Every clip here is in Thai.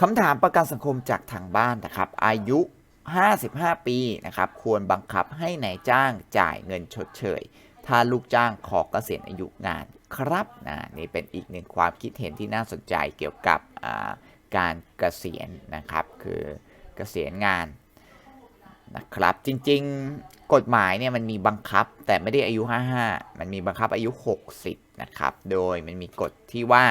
คำถามประกันสังคมจากทางบ้านนะครับ อายุ 55 ปีนะครับ ควรบังคับให้นายจ้างจ่ายเงินชดเชย ถ้าลูกจ้างขอเกษียณอายุงานครับนะนี่เป็นอีกหนึ่งความคิดเห็นที่น่าสนใจเกี่ยวกับการเกษียณนะครับ คือเกษียณงานนะครับ จริงๆกฎหมายเนี่ยมันมีบังคับแต่ไม่ได้อายุ 55 มันมีบังคับอายุ 60 นะครับ โดยมันมีกฎที่ว่า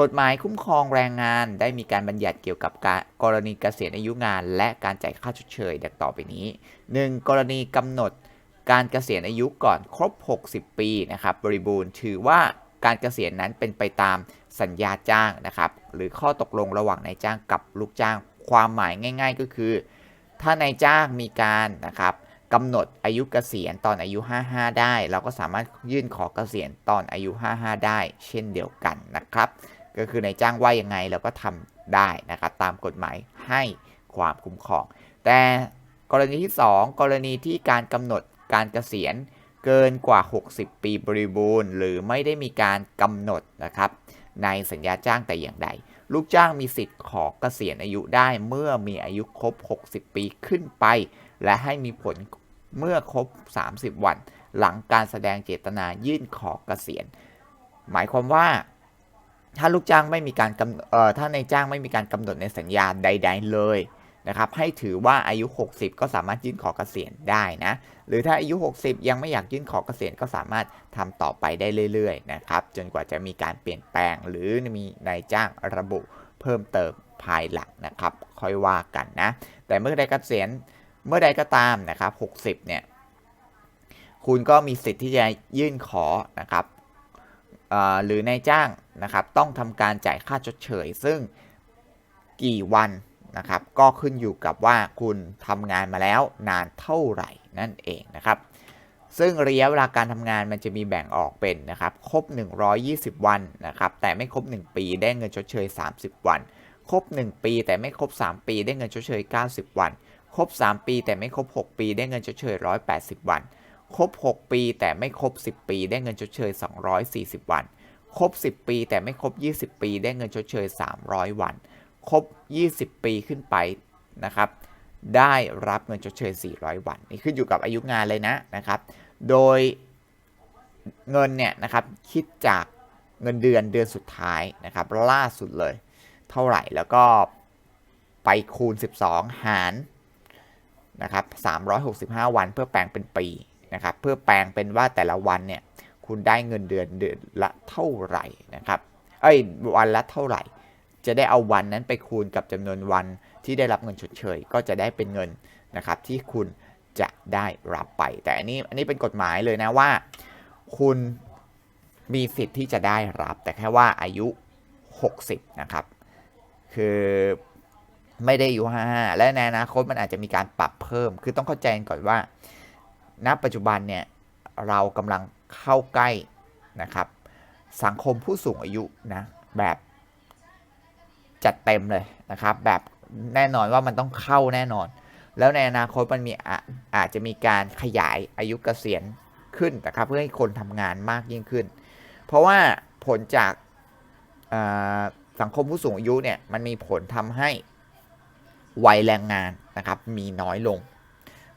กฎหมายคุ้มครองแรงงานได้มีการบัญญัติเกี่ยวกับการกรณีเกษียณอายุงาน และการจ่ายค่าชดเชยดังต่อไปนี้ 1. กรณีกำหนดการเกษียณอายุก่อนครบ 60 ปีนะครับบริบูรณ์ถือว่าการเกษียณนั้นเป็นไปตามสัญญาจ้างนะครับหรือข้อตกลงระหว่างนายจ้างกับลูกจ้าง ความหมายง่าย ๆ ก็คือ ถ้านายจ้างมีการนะครับกำหนดอายุเกษียณตอนอายุ 55 ได้ เราก็สามารถยื่นขอเกษียณตอนอายุ 55 ได้ เช่นเดียวกันนะครับ ก็คือนายจ้างว่ายังไงเราก็ทำได้นะครับตามกฎหมายให้ความคุ้มครอง แต่กรณีที่ 2 กรณีที่การกำหนดการเกษียณเกินกว่า 60 ปีบริบูรณ์ หรือไม่ได้มีการกำหนดนะครับในสัญญาจ้างแต่อย่างใด ลูกจ้างมีสิทธิ์ขอเกษียณอายุได้เมื่อมีอายุครบ 60 ปีขึ้นไป และให้มีผลเมื่อครบ 30 วัน หลังการแสดงเจตนายื่นขอเกษียณ หมายความว่า ถ้าลูกจ้างไม่มีการกำเอ่อถ้าในจ้างไม่มีการกำหนดในสัญญาใด ๆ เลยนะครับให้ถือว่าอายุ 60 ก็สามารถยื่นขอเกษียณได้นะหรือถ้าอายุ 60 ยังไม่อยากยื่นขอเกษียณก็สามารถทำต่อไปได้เรื่อยๆนะครับจนกว่าจะมีการเปลี่ยนแปลง หรือมีนายจ้างระบุเพิ่มเติมภายหลังนะครับ ค่อยว่ากันนะแต่เมื่อใดเกษียณเมื่อใดก็ตามนะครับ 60 เนี่ยคุณก็มีสิทธิ์ที่จะยื่นขอนะครับหรือนายจ้าง นะครับต้องทำการจ่ายค่าชดเชย ซึ่งกี่วันนะครับก็ขึ้นอยู่กับว่าคุณทำงานมาแล้วนานเท่าไหร่นั่นเองนะครับ ซึ่งระยะเวลาการทำงานมันจะมีแบ่งออกเป็นนะครับครบ 120 วันนะครับแต่ไม่ครบ 1 ปีได้เงินชดเชย 30 วัน ครบ 1 ปีแต่ไม่ครบ 3 ปีได้เงินชดเชย 90 วันครบ 3 ปี แต่ไม่ครบ 6 ปี ได้เงินชดเชย 180 วัน ครบ 6 ปี แต่ไม่ครบ 10 ปี ได้เงินชดเชย 240 วัน ครบ 10 ปี แต่ไม่ครบ 20 ปี ได้เงินชดเชย 300 วัน ครบ 20 ปีขึ้นไปนะครับได้รับเงินชดเชย 400 วัน นี่ขึ้นอยู่กับอายุงานเลยนะนะครับ โดยเงินเนี่ยนะครับคิดจากเงินเดือนเดือนสุดท้ายนะครับล่าสุดเลยเท่าไหร่แล้วก็ไปคูณ 12 หารนะครับ365 วันเพื่อแปลงเป็นปีนะครับเพื่อแปลงเป็นว่าแต่ละวันเนี่ย คุณได้เงินเดือนเดือนละเท่าไหร่นะครับเอ้ยวันละเท่าไหร่ จะได้เอาวันนั้นไปคูณกับจำนวนวันที่ได้รับเงินชดเชยก็จะได้เป็นเงินนะครับที่คุณจะได้รับไป แต่อันนี้อันนี้เป็นกฎหมายเลยนะว่า คุณมีสิทธิ์ที่จะได้รับ แต่แค่ว่าอายุ 60 นะครับ คือไม่ได้อายุ55และในอนาคตมันอาจจะมีการปรับเพิ่ม คือต้องเข้าใจก่อนว่า ณ ปัจจุบันเนี่ยเรากำลัง เข้าใกล้นะครับ สังคมผู้สูงอายุนะแบบจัดเต็มเลยนะครับ แบบแน่นอนว่ามันต้องเข้าแน่นอน แล้วในอนาคตมันมีอาจจะมีการขยายอายุเกษียณขึ้นนะครับ เพื่อให้คนทำงานมากยิ่งขึ้น เพราะว่าผลจากาสังคมผู้สูงอายุเนี่ยมันมีผลทำให้วัยแรงงานนะครับมีน้อยลง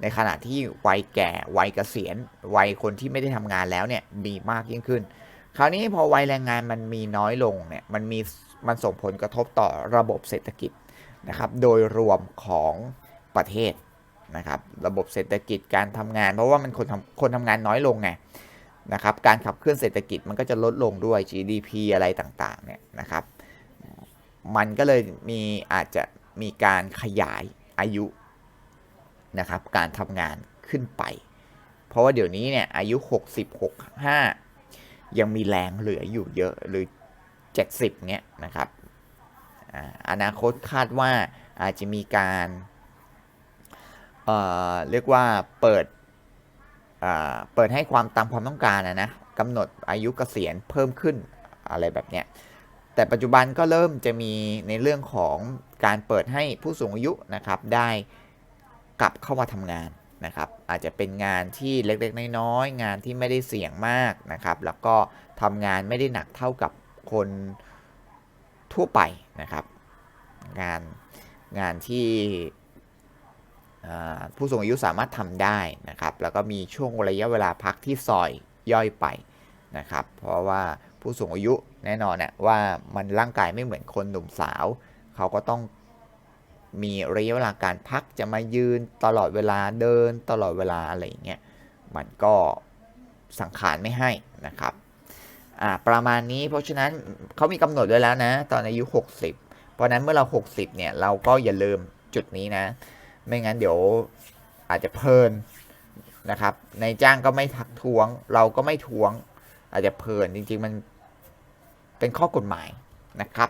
ในขณะที่วัยแก่วัยเกษียณวัยคนที่ไม่ได้ทำงานแล้วเนี่ยมีมากยิ่งขึ้น คราวนี้พอวัยแรงงานมันมีน้อยลงเนี่ยมันมีมันส่งผลกระทบต่อระบบเศรษฐกิจนะครับ โดยรวมของประเทศนะครับ ระบบเศรษฐกิจการทำงาน เพราะว่ามันคนทำคนทำงานน้อยลงไงนะครับ การขับเคลื่อนเศรษฐกิจมันก็จะลดลงด้วย GDP อะไรต่างๆเนี่ยนะครับ มันก็เลยมีอาจจะมีการขยายอายุ นะครับการทำงานขึ้นไป เพราะว่าเดี๋ยวนี้เนี่ยอายุ 60 65 ยังมีแรงเหลืออยู่เยอะหรือ 70เนี้ยนะครับอนาคตคาดว่าอาจจะมีการเเรียกว่าเปิดเปิดให้ความตามความต้องการนะนะกำหนดอายุเกษียณเพิ่มขึ้นอะไรแบบเนี้ยแต่ปัจจุบันก็เริ่มจะมีในเรื่องของการเปิดให้ผู้สูงอายุนะครับได้ กลับเข้ามาทำงานนะครับ อาจจะเป็นงานที่เล็กๆ น้อยๆ งานที่ไม่ได้เสี่ยงมากนะครับ แล้วก็ทำงานไม่ได้หนักเท่ากับคนทั่วไปนะครับ งานงานที่ผู้สูงอายุสามารถทำได้นะครับ แล้วก็มีช่วงระยะเวลาพักที่ซอยย่อยไปนะครับ เพราะว่าผู้สูงอายุแน่นอนนะว่ามันร่างกายไม่เหมือนคนหนุ่มสาว เขาก็ต้อง มีระยะเวลาการพักจะมายืนตลอดเวลาเดินตลอดเวลาอะไรอย่างเงี้ยมันก็สังขารไม่ให้นะครับอ่าประมาณนี้เพราะฉะนั้นเขามีกำหนดด้วยแล้วนะ ตอนอายุ 60 เพราะนั้นเมื่อเรา 60เนี่ยเราก็อย่าลืมจุดนี้นะ ไม่งั้นเดี๋ยวอาจจะเพลินนะครับในายจ้างก็ไม่ทักท้วง เราก็ไม่ท้วง อาจจะเพลินจริง ๆ มันเป็นข้อกฎหมายนะครับ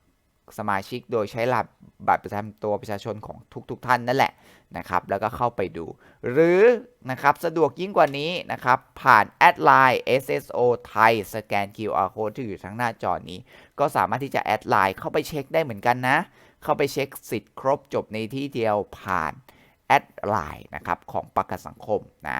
สมาชิกโดยใช้หลักบัตรประจำตัวประชาชนของทุกๆทท่านนั่นแหละนะครับแล้วก็เข้าไปดู หรือนะครับสะดวกยิ่งกว่านี้นะครับผ่านแอดไลน์ SSO ไทยสแกน QR code ที่อยู่ทั้งหน้าจอนี้ ก็สามารถที่จะแอดไลน์เข้าไปเช็คได้เหมือนกันนะ เข้าไปเช็คสิทธิ์ครบจบในที่เดียวผ่านแอดไลน์นะครับของประกันสังคมนะ